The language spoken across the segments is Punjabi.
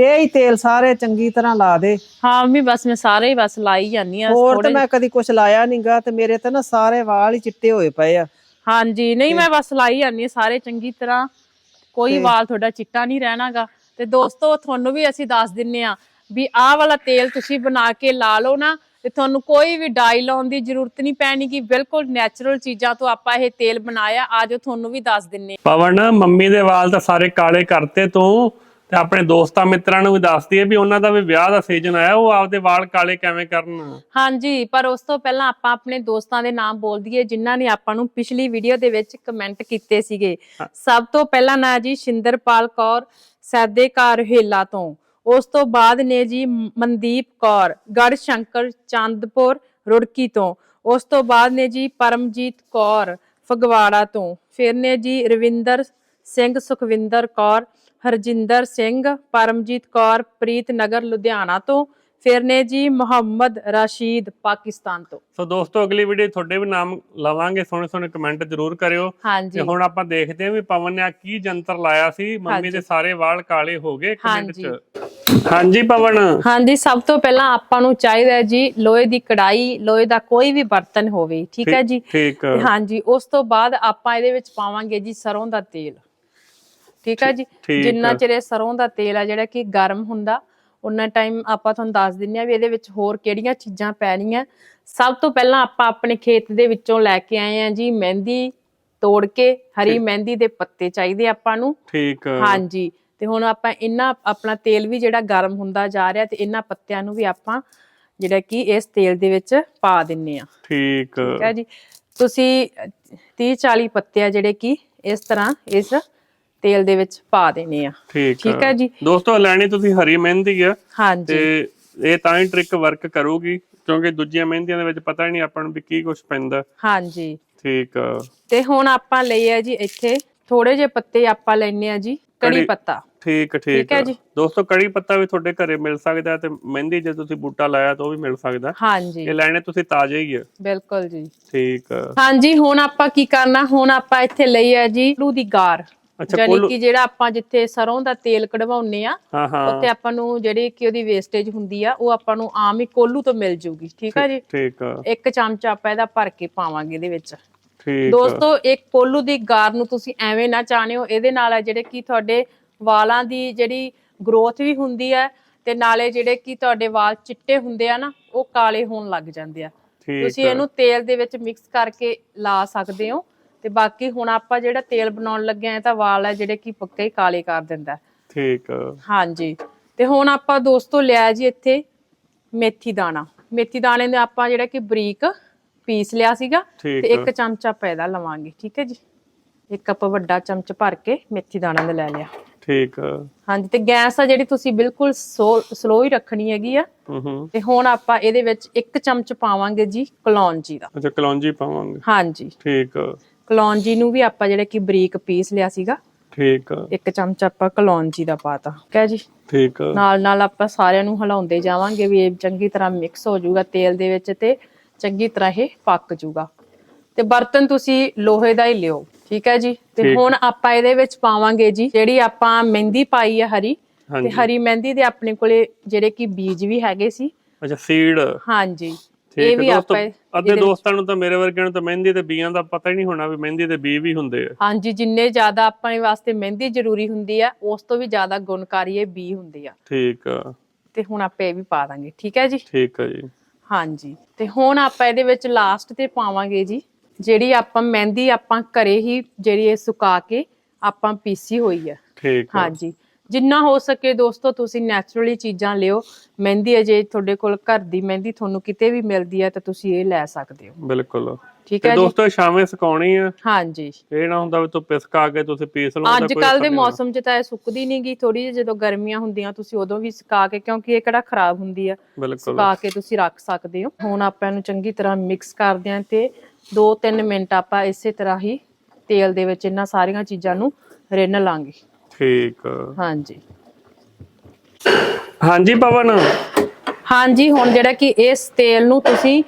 ਇਹ ਹੀ ਤੇਲ ਸਾਰੇ ਚੰਗੀ ਤਰ੍ਹਾਂ ਲਾ ਦੇ। ਹਾਂ ਮੰਮੀ ਬਸ ਮੈਂ ਸਾਰੇ ਹੀ ਬਸ ਲਾਈ ਜਾਂਦੀ ਆ ਹੋਰ ਤੇ ਮੈਂ ਕਦੀ ਕੁਛ ਲਾਇਆ ਨਹੀਂਗਾ ਤੇ ਮੇਰੇ ਤੇ ਨਾ ਸਾਰੇ ਵਾਲ ਹੀ ਚਿੱਟੇ ਹੋਏ ਪਏ ਆ। ਹਾਂਜੀ ਨਹੀਂ ਮੈਂ ਬਸ ਲਾਈ ਜਾਂਦੀ ਆ ਸਾਰੇ ਚੰਗੀ ਤਰ੍ਹਾਂ। ਕੋਈ ਵਾਲ ਤੁਹਾਡਾ ਚਿੱਟਾ ਨਹੀਂ ਰਹਿਣਾਗਾ। ਤੇ ਦੋਸਤੋ ਤੁਹਾਨੂੰ ਵੀ ਅਸੀਂ ਦੱਸ ਦਿੰਨੇ ਆ ਵੀ ਆਹ ਵਾਲਾ ਤੇਲ ਤੁਸੀਂ ਬਣਾ ਕੇ ਲਾ ਲਓ ਨਾ ਤੇ ਤੁਹਾਨੂੰ ਕੋਈ ਵੀ ਡਾਈ ਲਾਉਣ ਦੀ ਜ਼ਰੂਰਤ ਨਹੀਂ ਪੈਣੀ ਕਿ ਬਿਲਕੁਲ ਨੈਚੁਰਲ ਚੀਜ਼ਾਂ ਤੋਂ ਆਪਾਂ ਇਹ ਤੇਲ ਬਣਾਇਆ ਆਜੋ ਤੁਹਾਨੂੰ ਵੀ ਦੱਸ ਦਿੰਨੇ ਪਵਨ ਮੰਮੀ ਦੇ ਵਾਲ ਤਾਂ ਸਾਰੇ ਕਾਲੇ ਕਰਤੇ ਤੂੰ। ਤੇ ਆਪਣੇ ਦੋਸਤਾਂ ਮਿੱਤਰਾਂ ਨੂੰ ਵੀ ਦੱਸਦੀ ਹੈ ਵੀ ਉਹਨਾਂ ਦਾ ਵੀ ਵਿਆਹ ਦਾ ਸੀਜ਼ਨ ਆਇਆ ਉਹ ਆਪਦੇ ਵਾਲ ਕਾਲੇ ਕਿਵੇਂ ਕਰਨ? ਹਾਂਜੀ ਪਰ ਉਸ ਤੋਂ ਪਹਿਲਾਂ ਆਪਾਂ ਆਪਣੇ ਦੋਸਤਾਂ ਦੇ ਨਾਮ ਬੋਲ ਦਈਏ ਜਿਨ੍ਹਾਂ ਨੇ ਆਪਾਂ ਨੂੰ ਪਿਛਲੀ ਵੀਡੀਓ ਦੇ ਵਿੱਚ ਕਮੈਂਟ ਕੀਤੇ ਸੀਗੇ। ਸਭ ਤੋਂ ਪਹਿਲਾਂ ਨਾ ਜੀ ਸ਼ਿੰਦਰਪਾਲ ਕੌਰ ਸੈਦੇਕਾਰ ਹੇਲਾ ਤੋਂ। ਉਸ ਤੋਂ ਬਾਅਦ ਨੇ ਜੀ ਮਨਦੀਪ ਕੌਰ ਗੜ ਸ਼ੰਕਰ ਚੰਦਪੁਰ ਰੁੜਕੀ ਤੋਂ। ਉਸ ਤੋਂ ਬਾਅਦ ਨੇ ਜੀ ਪਰਮਜੀਤ ਕੌਰ ਫਗਵਾੜਾ ਤੋਂ। ਫਿਰ ਨੇ ਜੀ ਰਵਿੰਦਰ ਸਿੰਘ ਸੁਖਵਿੰਦਰ ਕੌਰ ਹਰਜਿੰਦਰ ਸਿੰਘ ਪਰਮਜੀਤ ਕੌਰ ਪ੍ਰੀਤ ਨਗਰ ਲੁਧਿਆਣਾ ਤੋਂ ਫਿਰ ਨੇ ਜੀ ਮੁਹੰਮਦ ਰਾਸ਼ੀਦ ਪਾਕਿਸਤਾਨ ਤੋਂ। ਸੋ ਦੋਸਤੋ ਅਗਲੀ ਵੀਡੀਓ ਤੁਹਾਡੇ ਵੀ ਨਾਮ ਲਵਾਂਗੇ। ਸੋਹਣੇ ਸੋਹਣੇ ਕਮੈਂਟ ਜ਼ਰੂਰ ਕਰਿਓ। ਤੇ ਹੁਣ ਆਪਾਂ ਦੇਖਦੇ ਹਾਂ ਵੀ ਪਵਨ ਨੇ ਆ ਕੀ ਜੰਤਰ ਲਾਇਆ ਸੀ। ਮੰਮੀ ਦੇ ਸਾਰੇ ਵਾਲ ਕਾਲੇ ਹੋ ਗਏ ਇੱਕ ਮਿੰਟ ਚ। ਹਾਂਜੀ ਪਵਨ। ਹਾਂਜੀ ਸਭ ਤੋਂ ਪਹਿਲਾਂ ਆਪਾਂ ਨੂੰ ਚਾਹੀਦਾ ਹੈ ਜੀ ਲੋਹੇ ਦੀ ਕੜਾਈ ਲੋਹੇ ਦਾ ਕੋਈ ਵੀ ਬਰਤਨ ਹੋਵੇ। ਠੀਕ ਹੈ ਜੀ? ਹਾਂਜੀ ਉਸ ਤੋਂ ਬਾਅਦ ਆਪਾਂ ਇਹਦੇ ਵਿੱਚ ਪਾਵਾਂਗੇ ਜੀ ਸਰੋਂ ਦਾ ਤੇਲ। ਠੀਕ ਹੈ ਜੀ? ਠੀਕ ਜਿੰਨਾ। ਚਿਰ ਇਹ ਸਰੋਂ ਦਾ ਤੇਲ ਆ ਜਿਹੜਾ ਕਿ ਗਰਮ ਹੁੰਦਾ ਉਹਨਾਂ ਟਾਈਮ ਆਪਾਂ ਤੁਹਾਨੂੰ ਦੱਸ ਦਿੰਨੇ ਆ ਵੀ ਇਹਦੇ ਵਿੱਚ ਹੋਰ ਕਿਹੜੀਆਂ ਚੀਜ਼ਾਂ ਪੈਣੀਆਂ। ਸਭ ਤੋਂ ਪਹਿਲਾਂ ਆਪਾਂ ਆਪਣੇ ਖੇਤ ਦੇ ਵਿੱਚੋਂ ਲੈ ਕੇ ਆਏ ਆ ਜੀ ਮਹਿੰਦੀ ਤੋੜ ਕੇ ਹਰੀ ਮਹਿੰਦੀ ਦੇ ਪੱਤੇ ਚਾਹੀਦੇ ਆਪਾਂ ਨੂੰ। ਠੀਕ। ਹਾਂਜੀ ਤੇ ਹੁਣ ਆਪਾਂ ਇਹਨਾਂ ਆਪਣਾ ਤੇਲ ਵੀ ਜਿਹੜਾ ਗਰਮ ਹੁੰਦਾ ਜਾ ਰਿਹਾ ਤੇ ਇਹਨਾਂ ਪੱਤਿਆਂ ਨੂੰ ਵੀ ਆਪਾਂ ਜਿਹੜਾ ਕਿ ਇਸ ਤੇਲ ਦੇ ਵਿੱਚ ਪਾ ਦਿੰਨੇ ਆ। ਠੀਕ। ਠੀਕ ਹੈ ਜੀ? ਤੁਸੀਂ 30 40 ਪੱਤੇ ਆ ਜਿਹੜੇ ਕਿ ਇਸ ਤਰ੍ਹਾਂ ਇਸ ਤੇਲ ਦੇ ਵਿੱਚ ਪਾ ਦੇਣੇ ਆ। ਠੀਕ ਠੀਕ ਹੈ ਜੀ? ਦੋਸਤੋ ਲੈਣੀ ਤੁਸੀਂ ਹਰੀ ਮਹਿੰਦੀ ਆ ਹਾਂਜੀ। ਤੇ ਇਹ ਤਾਂ ਹੀ ਟ੍ਰਿਕ ਵਰਕ ਕਰੂਗੀ ਕਿਉਂਕਿ ਦੂਜੀਆਂ ਮਹਿੰਦੀਆਂ ਦੇ ਵਿੱਚ ਪਤਾ ਹੀ ਨਹੀਂ ਆਪਾਂ ਨੂੰ ਵੀ ਕੀ ਕੁਝ ਪੈਂਦਾ। ਹਾਂਜੀ। ਠੀਕ ਆ। ਤੇ ਹੁਣ ਆਪਾਂ ਲਏ ਆ ਜੀ ਇੱਥੇ ਥੋੜੇ ਜਿਹੇ ਪੱਤੇ ਆਪਾਂ ਲੈਣੇ ਆ ਜੀ ਕੜੀ ਪੱਤਾ। ਠੀਕ ਠੀਕ ਹੈ। ਜੀ। ਦੋਸਤੋ ਕੜੀ ਪੱਤਾ ਵੀ ਤੁਹਾਡੇ ਘਰੇ ਮਿਲ ਸਕਦਾ ਤੇ ਮਹਿੰਦੀ ਜੇ ਤੁਸੀਂ ਬੂਟਾ ਲਾਇਆ ਤਾਂ ਉਹ ਵੀ ਮਿਲ ਸਕਦਾ। ਹਾਂਜੀ। ਇਹ ਲੈਣੇ ਤੁਸੀਂ ਤਾਜ਼ੇ ਹੀ ਆ। ਬਿਲਕੁਲ ਜੀ। ਠੀਕ। ਹਾਂਜੀ ਹੁਣ ਆਪਾਂ ਕੀ ਕਰਨਾ? ਹੁਣ ਆਪਾਂ ਇੱਥੇ ਲਈ ਆ ਜੀ ਲੂ ਦੀ ਗਾਰ। ਜਾਨੀ ਕੋਲੂ ਕਿ ਜਿਹੜਾ ਆਪਾਂ ਜਿੱਥੇ ਸਰੋਂ ਦਾ ਤੇਲ ਕਢਵਾਉਨੇ ਆ ਉੱਥੇ ਆਪਾਂ ਨੂੰ ਜਿਹੜੀ ਕਿ ਉਹਦੀ ਵੇਸਟੇਜ ਹੁੰਦੀ ਆ ਉਹ ਆਪਾਂ ਨੂੰ ਆਮ ਹੀ ਕੋਲੂ ਤੋਂ ਮਿਲ ਜੂਗੀ ਠੀਕ ਆ ਜੀ? ਠੀਕ ਆ। ਇੱਕ ਚਮਚਾ ਆਪਾਂ ਇਹਦਾ ਭਰ ਕੇ ਪਾਵਾਂਗੇ ਇਹਦੇ ਵਿੱਚ। ਠੀਕ ਆ। ਦੋਸਤੋ ਇੱਕ ਕੋਲੂ ਦੀ ਗਾਰ ਨੂੰ ਤੁਸੀਂ ਐਵੇਂ ਨਾ ਚਾਹਣਿਓ ਇਹਦੇ ਨਾਲ ਆ ਜਿਹੜੇ ਕਿ ਤੁਹਾਡੇ ਵਾਲਾਂ ਦੀ ਜਿਹੜੀ ਗਰੋਥ ਵੀ ਹੁੰਦੀ ਹੈ ਤੇ ਨਾਲੇ ਜਿਹੜੇ ਕਿ ਤੁਹਾਡੇ ਵਾਲ ਚਿੱਟੇ ਹੁੰਦੇ ਆ ਨਾ ਉਹ ਕਾਲੇ ਹੋਣ ਲੱਗ ਜਾਂਦੇ ਆ। ਤੁਸੀਂ ਇਹਨੂੰ ਤੇਲ ਦੇ ਵਿੱਚ ਮਿਕਸ ਕਰਕੇ ਲਾ ਸਕਦੇ ਹੋ। ਤੇ ਬਾਕੀ ਹੁਣ ਆਪਾਂ ਜਿਹੜਾ ਤੇਲ ਬਣਾਉਣ ਲੱਗੇ ਆ ਤਾਂ ਵਾਲ ਆ ਜਿਹੜੇ ਕਿ ਪੱਕੇ ਹੀ ਕਾਲੇ ਕਰ ਦਿੰਦਾ। ਠੀਕ। ਹਾਂਜੀ। ਤੇ ਹੁਣ ਆਪਾਂ ਦੋਸਤੋ ਲਿਆ ਜੀ ਇੱਥੇ ਮੇਥੀ ਦਾਣਾ। ਮੇਥੀ ਦਾਣੇ ਦੇ ਆਪਾਂ ਜਿਹੜਾ ਕਿ ਬਰੀਕ ਪੀਸ ਲਿਆ ਸੀਗਾ ਤੇ ਇੱਕ ਚਮਚਾ ਪੈਦਾ ਲਵਾਂਗੇ ਠੀਕ ਹੈ ਜੀ? ਇੱਕ ਕੱਪ ਵੱਡਾ ਚਮਚ ਭਰ ਕੇ ਮੇਥੀ ਦਾਣਾ ਦਾ ਲੈ ਲਿਆ। ਠੀਕ। ਹਾਂਜੀ ਤੇ ਗੈਸ ਆ ਜਿਹੜੀ ਤੁਸੀਂ ਬਿਲਕੁਲ ਸਲੋ ਹੀ ਰੱਖਣੀ ਹੈਗੀ ਆ। ਤੇ ਹੁਣ ਆਪਾਂ ਇਹਦੇ ਵਿੱਚ ਇੱਕ ਚਮਚ ਪਾਵਾਂਗੇ ਜੀ ਕਲੌਂਜੀ ਦਾ। ਅੱਛਾ ਕਲੌਂਜੀ ਪਾਵਾਂਗੇ। ਹਾਂਜੀ। ਠੀਕ। ਕਲੌਂਜੀ ਨੂੰ ਵੀ ਆਪਾਂ ਜਿਹੜਾ ਕਿ ਬਰੀਕ ਪੀਸ ਲਿਆ ਸੀਗਾ ਠੀਕ। ਆ। ਇੱਕ ਚਮਚ ਆਪਾਂ ਕਲੌਂਜੀ ਦਾ ਪਾਤਾ। ਠੀਕ ਹੈ ਜੀ। ਠੀਕ। ਆ। ਨਾਲ ਨਾਲ ਆਪਾਂ ਸਾਰਿਆਂ ਨੂੰ ਹਿਲਾਉਂਦੇ ਜਾਵਾਂਗੇ ਵੀ ਇਹ ਚੰਗੀ ਤਰ੍ਹਾਂ ਮਿਕਸ ਹੋ ਜਾਊਗਾ ਤੇਲ ਦੇ ਵਿੱਚ ਤੇ ਚੰਗੀ ਤਰ੍ਹਾਂ ਇਹ ਪੱਕ ਜਾਊਗਾ। ਤੇ ਬਰਤਨ ਤੁਸੀਂ ਲੋਹੇ ਦਾ ਹੀ ਲਿਓ ਠੀਕ ਹੈ ਜੀ? ਤੇ। ਹੁਣ ਆਪਾਂ ਇਹਦੇ ਵਿੱਚ ਪਾਵਾਂਗੇ ਜੀ ਜਿਹੜੀ ਆਪਾਂ ਮਹਿੰਦੀ ਪਾਈ ਹੈ ਹਰੀ ਤੇ ਹਰੀ ਮਹਿੰਦੀ ਦੇ ਆਪਣੇ ਕੋਲੇ ਜਿਹੜੇ ਕਿ ਬੀਜ ਵੀ ਹੈਗੇ ਸੀ। ਅੱਛਾ ਸੀਡ ਹਾਂਜੀ। ਇਹ ਵੀ ਆਪਾਂ ਅੱਧੇ ਦੋਸਤਾਂ ਨੂੰ ਤਾਂ ਮੇਰੇ ਵਰਗਿਆਂ ਨੂੰ ਤਾਂ ਮਹਿੰਦੀ ਤੇ ਬੀਆਂ ਦਾ ਪਤਾ ਹੀ ਨਹੀਂ ਹੋਣਾ ਵੀ ਮਹਿੰਦੀ ਦੇ ਬੀ ਵੀ ਹੁੰਦੇ ਆ। ਹਾਂਜੀ ਜਿੰਨੇ ਜ਼ਿਆਦਾ ਆਪਣੇ ਵਾਸਤੇ ਮਹਿੰਦੀ ਜ਼ਰੂਰੀ ਹੁੰਦੀ ਆ ਉਸ ਤੋਂ ਵੀ ਜ਼ਿਆਦਾ ਗੁਣਕਾਰੀ ਇਹ ਬੀ ਹੁੰਦੀ ਆ। ਠੀਕ ਆ। ਤੇ ਹੁਣ ਆਪਾਂ ਇਹ ਵੀ ਪਾ ਦਾਂਗੇ ਠੀਕ ਹੈ ਜੀ? ਠੀਕ ਆ ਜੀ। ਹਾਂਜੀ ਤੇ ਹੁਣ ਆਪਾਂ ਇਹਦੇ ਵਿੱਚ ਲਾਸਟ ਤੇ ਪਾਵਾਂਗੇ ਜੀ ਜਿਹੜੀ ਆਪਾਂ ਮਹਿੰਦੀ ਆਪਾਂ ਘਰੇ ਹੀ ਜਿਹੜੀ ਇਹ ਸੁਕਾ ਕੇ ਆਪਾਂ ਪੀਸੀ ਹੋਈ ਹੈ ਠੀਕ ਆ। ਹਾਂਜੀ ਜਿੰਨਾ ਹੋ ਸਕੇ ਦੋਸਤੋ ਤੁਸੀਂ ਨੈਚੁਰਲੀ ਚੀਜ਼ਾਂ ਲਿਓ। ਮਹਿੰਦੀ ਅਜੇ ਤੁਹਾਡੇ ਕੋਲ ਘਰ ਦੀ ਮਹਿੰਦੀ ਤੁਹਾਨੂੰ ਕਿਤੇ ਵੀ ਮਿਲਦੀ ਹੈ ਤਾਂ ਤੁਸੀਂ ਇਹ ਲੈ ਸਕਦੇ ਹੋ। ਬਿਲਕੁਲ। ਠੀਕ ਹੈ ਜੀ? ਦੋਸਤੋ ਸ਼ਾਮੇ ਸੁਕਾਉਣੀ ਆ। ਹਾਂਜੀ। ਇਹ ਨਾ ਹੁੰਦਾ ਵੀ ਤੂੰ ਪਿਸਕਾ ਕੇ ਤੁਸੀਂ ਪੀਸ ਲਓ ਅੱਜ ਕੱਲ ਦੇ ਮੌਸਮ 'ਚ ਤਾਂ ਇਹ ਸੁੱਕਦੀ ਨਹੀਂਗੀ ਥੋੜੀ ਜਿਹੀ ਜਦੋਂ ਗਰਮੀਆਂ ਹੁੰਦੀਆਂ ਤੁਸੀਂ ਉਦੋਂ ਵੀ ਸੁਕਾ ਕੇ ਕਿਉਂਕਿ ਇਹ ਕਿਹੜਾ ਖਰਾਬ ਹੁੰਦੀ ਆ ਸੁਕਾ ਕੇ ਤੁਸੀਂ ਰੱਖ ਸਕਦੇ ਹੋ। ਹੁਣ ਆਪਾਂ ਇਹਨੂੰ ਚੰਗੀ ਤਰ੍ਹਾਂ ਮਿਕਸ ਕਰਦੇ ਹਾਂ ਤੇ 2-3 ਮਿੰਟ ਆਪਾਂ ਇਸੇ ਤਰ੍ਹਾਂ ਹੀ ਤੇਲ ਦੇ ਵਿੱਚ ਇਹਨਾਂ ਸਾਰੀਆਂ ਚੀਜ਼ਾਂ ਨੂੰ ਰਿੰਨ ਲਾਂਗੇ। ਠੀਕ। ਹਾਂਜੀ ਹਾਂਜੀ ਪਵਨ ਹਾਂਜੀ ਹੁਣ ਜਿਹੜਾ ਕਿ ਇਸ ਤੇਲ ਨੂੰ ਤੁਸੀਂ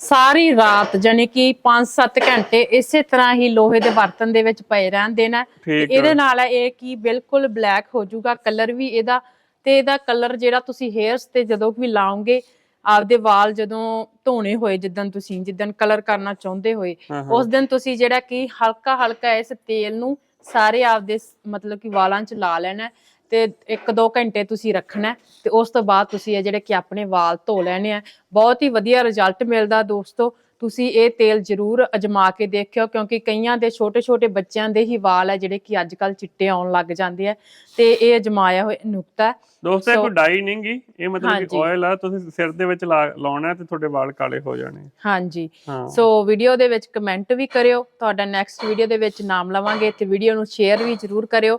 ਸਾਰੀ ਰਾਤ ਜਾਨੀ ਕਿ 5-7 ਘੰਟੇ ਇਸੇ ਤਰ੍ਹਾਂ ਹੀ ਲੋਹੇ ਦੇ ਬਰਤਨ ਦੇ ਵਿੱਚ ਪਏ ਰਹਿਣ ਦੇਣਾ ਇਹਦੇ ਨਾਲ ਇਹ ਕੀ ਬਿਲਕੁਲ ਬਲੈਕ ਹੋ ਜਾਊਗਾ ਕਲਰ ਵੀ ਇਹਦਾ ਤੇ ਇਹਦਾ ਕਲਰ ਜਿਹੜਾ ਤੁਸੀਂ ਹੇਅਰਸ ਤੇ ਜਦੋਂ ਵੀ ਲਾਓਗੇ ਆਪਦੇ ਵਾਲ ਜਦੋਂ ਧੋਣੇ ਹੋਏ ਜਿੱਦਨ ਤੁਸੀਂ ਜਿੱਦਨ ਕਲਰ ਕਰਨਾ ਚਾਹੁੰਦੇ ਹੋਏ। ਉਸ ਦਿਨ ਤੁਸੀਂ ਜਿਹੜਾ ਕਿ ਹਲਕਾ ਹਲਕਾ ਇਸ ਤੇਲ ਨੂੰ ਸਾਰੇ ਆਪਦੇ ਮਤਲਬ ਕਿ ਵਾਲਾਂ 'ਚ ਲਾ ਲੈਣਾ ਤੇ 1-2 ਘੰਟੇ ਤੁਸੀਂ ਰੱਖਣਾ ਤੇ ਉਸ ਤੋਂ ਬਾਅਦ ਤੁਸੀਂ ਇਹ ਜਿਹੜੇ ਕਿ ਆਪਣੇ ਵਾਲ ਧੋ ਲੈਣੇ ਆ ਬਹੁਤ ਹੀ ਵਧੀਆ ਰਿਜ਼ਲਟ ਮਿਲਦਾ ਦੋਸਤੋ। ਤੁਸੀਂ ਇਹ ਤੇਲ ਜ਼ਰੂਰ ਅਜਮਾ ਕੇ ਦੇਖਿਓ ਕਿਉਂਕਿ ਕਈਆਂ ਦੇ ਛੋਟੇ-ਛੋਟੇ ਬੱਚਿਆਂ ਦੇ ਹੀ ਵਾਲ ਹੈ ਜਿਹੜੇ ਕਿ ਅੱਜ-ਕੱਲ ਚਿੱਟੇ ਆਉਣ ਲੱਗ ਜਾਂਦੇ ਆ ਤੇ ਇਹ ਅਜਮਾਇਆ ਹੋਇਆ ਨੁਕਤਾ ਹੈ। ਦੋਸਤੋ ਕੋਈ ਡਾਈ ਨਹੀਂਗੀ ਇਹ ਮਤਲਬ ਕਿ। ਆਇਲ ਆ ਤੁਸੀਂ ਸਿਰ ਦੇ ਵਿੱਚ ਲਾਉਣਾ ਤੇ ਤੁਹਾਡੇ ਵਾਲ ਕਾਲੇ ਹੋ ਜਾਣੇ ਹਾਂਜੀ। ਸੋ ਵੀਡੀਓ ਦੇ ਵਿੱਚ ਕਮੈਂਟ ਵੀ ਕਰਿਓ ਤੁਹਾਡਾ ਨੈਕਸਟ ਵੀਡੀਓ ਦੇ ਵਿੱਚ ਨਾਮ ਲਵਾਂਗੇ ਤੇ ਵੀਡੀਓ ਨੂੰ ਸ਼ੇਅਰ ਵੀ ਜ਼ਰੂਰ ਕਰਿਓ।